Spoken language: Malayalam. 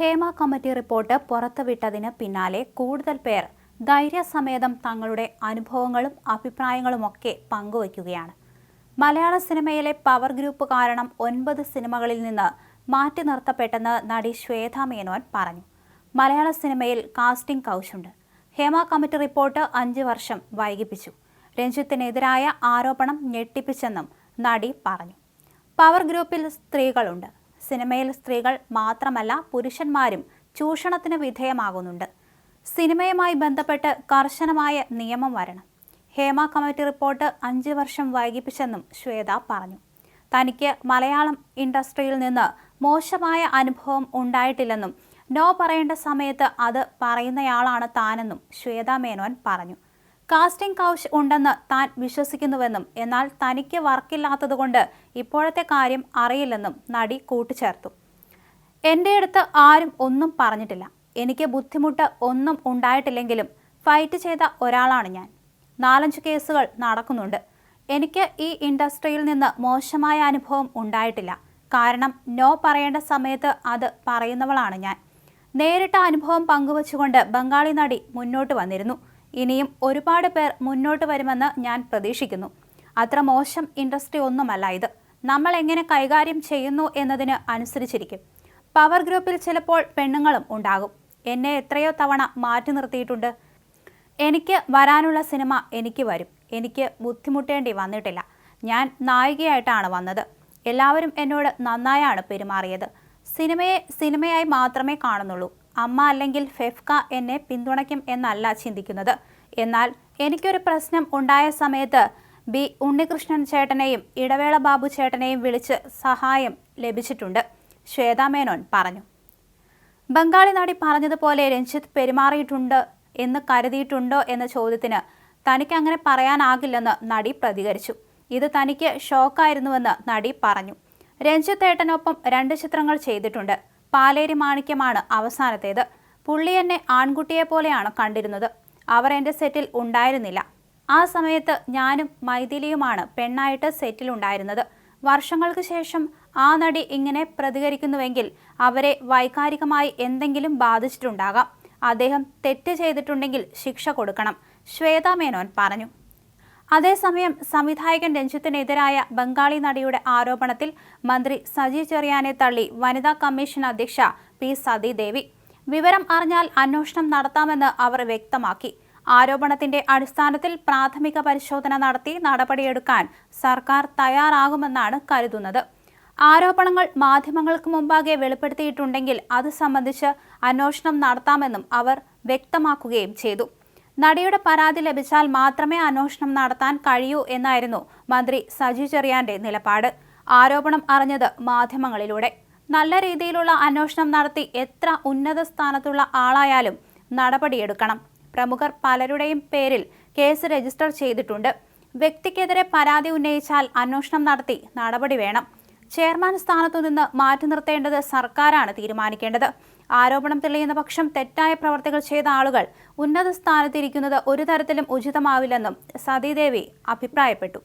ഹേമ കമ്മിറ്റി റിപ്പോർട്ട് പുറത്തുവിട്ടതിന് പിന്നാലെ കൂടുതൽ പേർ ധൈര്യസമേതം തങ്ങളുടെ അനുഭവങ്ങളും അഭിപ്രായങ്ങളുമൊക്കെ പങ്കുവയ്ക്കുകയാണ്. മലയാള സിനിമയിലെ പവർ ഗ്രൂപ്പ് കാരണം ഒൻപത് സിനിമകളിൽ നിന്ന് മാറ്റി നിർത്തപ്പെട്ടെന്ന് നടി ശ്വേത മേനോൻ പറഞ്ഞു. മലയാള സിനിമയിൽ കാസ്റ്റിംഗ് കൗശുണ്ട്. ഹേമ കമ്മിറ്റി റിപ്പോർട്ട് അഞ്ച് വർഷം വൈകിപ്പിച്ചു. രഞ്ജിത്തിനെതിരായ ആരോപണം ഞെട്ടിപ്പിച്ചെന്നും നടി പറഞ്ഞു. പവർ ഗ്രൂപ്പിൽ സ്ത്രീകളുണ്ട്. സിനിമയിൽ സ്ത്രീകൾ മാത്രമല്ല പുരുഷന്മാരും ചൂഷണത്തിന് വിധേയമാകുന്നുണ്ട്. സിനിമയുമായി ബന്ധപ്പെട്ട് കർശനമായ നിയമം വരണം. ഹേമ കമ്മിറ്റി റിപ്പോർട്ട് അഞ്ച് വർഷം വൈകിപ്പിച്ചെന്നും ശ്വേത പറഞ്ഞു. തനിക്ക് മലയാളം ഇൻഡസ്ട്രിയിൽ നിന്ന് മോശമായ അനുഭവം ഉണ്ടായിട്ടില്ലെന്നും നോ പറയേണ്ട സമയത്ത് അത് പറയുന്നയാളാണ് താനെന്നും ശ്വേത മേനോൻ പറഞ്ഞു. കാസ്റ്റിംഗ് കൗച്ച് ഉണ്ടെന്ന് താൻ വിശ്വസിക്കുന്നുവെന്നും എന്നാൽ തനിക്ക് വർക്കില്ലാത്തതുകൊണ്ട് ഇപ്പോഴത്തെ കാര്യം അറിയില്ലെന്നും നടി കൂട്ടിച്ചേർത്തു. എന്റെ അടുത്ത് ആരും ഒന്നും പറഞ്ഞിട്ടില്ല. എനിക്ക് ബുദ്ധിമുട്ട് ഒന്നും ഉണ്ടായിട്ടില്ലെങ്കിലും ഫൈറ്റ് ചെയ്ത ഒരാളാണ് ഞാൻ. നാലഞ്ച് കേസുകൾ നടക്കുന്നുണ്ട്. എനിക്ക് ഈ ഇൻഡസ്ട്രിയിൽ നിന്ന് മോശമായ അനുഭവം ഉണ്ടായിട്ടില്ല. കാരണം നോ പറയേണ്ട സമയത്ത് അത് പറയുന്നവളാണ് ഞാൻ. നേരിട്ട അനുഭവം പങ്കുവച്ചുകൊണ്ട് ബംഗാളി നടി മുന്നോട്ട് വന്നിരുന്നു. ഇനിയും ഒരുപാട് പേർ മുന്നോട്ട് വരുമെന്ന് ഞാൻ പ്രതീക്ഷിക്കുന്നു. അത്ര മോശം ഇൻഡസ്ട്രി ഒന്നുമല്ല ഇത്. നമ്മൾ എങ്ങനെ കൈകാര്യം ചെയ്യുന്നു എന്നതിന് അനുസരിച്ചിരിക്കും. പവർ ഗ്രൂപ്പിൽ ചിലപ്പോൾ പെണ്ണുങ്ങളും ഉണ്ടാകും. എന്നെ എത്രയോ തവണ മാറ്റി നിർത്തിയിട്ടുണ്ട്. എനിക്ക് വരാനുള്ള സിനിമ എനിക്ക് വരും. എനിക്ക് ബുദ്ധിമുട്ടേണ്ടി വന്നിട്ടില്ല. ഞാൻ നായികയായിട്ടാണ് വന്നത്. എല്ലാവരും എന്നോട് നന്നായാണ് പെരുമാറിയത്. സിനിമയെ സിനിമയായി മാത്രമേ കാണുന്നുള്ളൂ. അമ്മ അല്ലെങ്കിൽ ഫെഫ്ക എന്നെ പിന്തുണയ്ക്കും എന്നല്ല ചിന്തിക്കുന്നത്. എന്നാൽ എനിക്കൊരു പ്രശ്നം ഉണ്ടായ സമയത്ത് ബി ഉണ്ണികൃഷ്ണൻ ചേട്ടനെയും ഇടവേള ബാബു ചേട്ടനെയും വിളിച്ച് സഹായം ലഭിച്ചിട്ടുണ്ട്. ശ്വേതാമേനോൻ പറഞ്ഞു. ബംഗാളി നടി പറഞ്ഞതുപോലെ രഞ്ജിത്ത് പെരുമാറിയിട്ടുണ്ട് എന്ന് കരുതിയിട്ടുണ്ടോ എന്ന ചോദ്യത്തിന് തനിക്ക് അങ്ങനെ പറയാനാകില്ലെന്ന് നടി പ്രതികരിച്ചു. ഇത് തനിക്ക് ഷോക്കായിരുന്നുവെന്ന് നടി പറഞ്ഞു. രഞ്ജിത്ത് ഏട്ടനൊപ്പം രണ്ട് ചിത്രങ്ങൾ ചെയ്തിട്ടുണ്ട്. പാലേരി മാണിക്യമാണ് അവസാനത്തേത്. പുള്ളി എന്നെ ആൺകുട്ടിയെ പോലെയാണ് കണ്ടിരുന്നത്. അവർ എന്റെ സെറ്റിൽ ഉണ്ടായിരുന്നില്ല. ആ സമയത്ത് ഞാനും മൈഥിലിയുമാണ് പെണ്ണായിട്ട് സെറ്റിൽ ഉണ്ടായിരുന്നത്. വർഷങ്ങൾക്ക് ശേഷം ആ നടി ഇങ്ങനെ പ്രതികരിക്കുന്നുവെങ്കിൽ അവരെ വൈകാരികമായി എന്തെങ്കിലും ബാധിച്ചിട്ടുണ്ടാകാം. അദ്ദേഹം തെറ്റ് ചെയ്തിട്ടുണ്ടെങ്കിൽ ശിക്ഷ കൊടുക്കണം. ശ്വേതാ മേനോൻ പറഞ്ഞു. അതേസമയം സംവിധായകൻ രഞ്ജിത്തിനെതിരായ ബംഗാളി നടിയുടെ ആരോപണത്തിൽ മന്ത്രി സജി ചെറിയാനെ തള്ളി വനിതാ കമ്മീഷൻ അധ്യക്ഷ പി സതീദേവി. വിവരം അറിഞ്ഞാൽ അന്വേഷണം നടത്താമെന്ന് അവർ വ്യക്തമാക്കി. ആരോപണത്തിന്റെ അടിസ്ഥാനത്തിൽ പ്രാഥമിക പരിശോധന നടത്തി നടപടിയെടുക്കാൻ സർക്കാർ തയ്യാറാകുമെന്നാണ് കരുതുന്നത്. ആരോപണങ്ങൾ മാധ്യമങ്ങൾക്ക് മുമ്പാകെ വെളിപ്പെടുത്തിയിട്ടുണ്ടെങ്കിൽ അത് സംബന്ധിച്ച് അന്വേഷണം നടത്താമെന്നും അവർ വ്യക്തമാക്കുകയും ചെയ്തു. നടിയുടെ പരാതി ലഭിച്ചാൽ മാത്രമേ അന്വേഷണം നടത്താൻ കഴിയൂ എന്നായിരുന്നു മന്ത്രി സജി ചെറിയാന്റെ നിലപാട്. ആരോപണം അറിഞ്ഞത് മാധ്യമങ്ങളിലൂടെ. നല്ല രീതിയിലുള്ള അന്വേഷണം നടത്തി എത്ര ഉന്നത സ്ഥാനത്തുള്ള ആളായാലും നടപടിയെടുക്കണം. പ്രമുഖർ പലരുടെയും പേരിൽ കേസ് രജിസ്റ്റർ ചെയ്തിട്ടുണ്ട്. വ്യക്തിക്കെതിരെ പരാതി ഉന്നയിച്ചാൽ അന്വേഷണം നടത്തി നടപടി വേണം. ചെയർമാൻ സ്ഥാനത്തു നിന്ന് മാറ്റി നിർത്തേണ്ടത് സർക്കാരാണ് തീരുമാനിക്കേണ്ടത്. ആരോപണം തെളിയുന്ന പക്ഷം തെറ്റായ പ്രവർത്തികൾ ചെയ്ത ആളുകൾ ഉന്നത സ്ഥാനത്തിരിക്കുന്നത് ഒരു തരത്തിലും ഉചിതമാവില്ലെന്നും സതീദേവി അഭിപ്രായപ്പെട്ടു.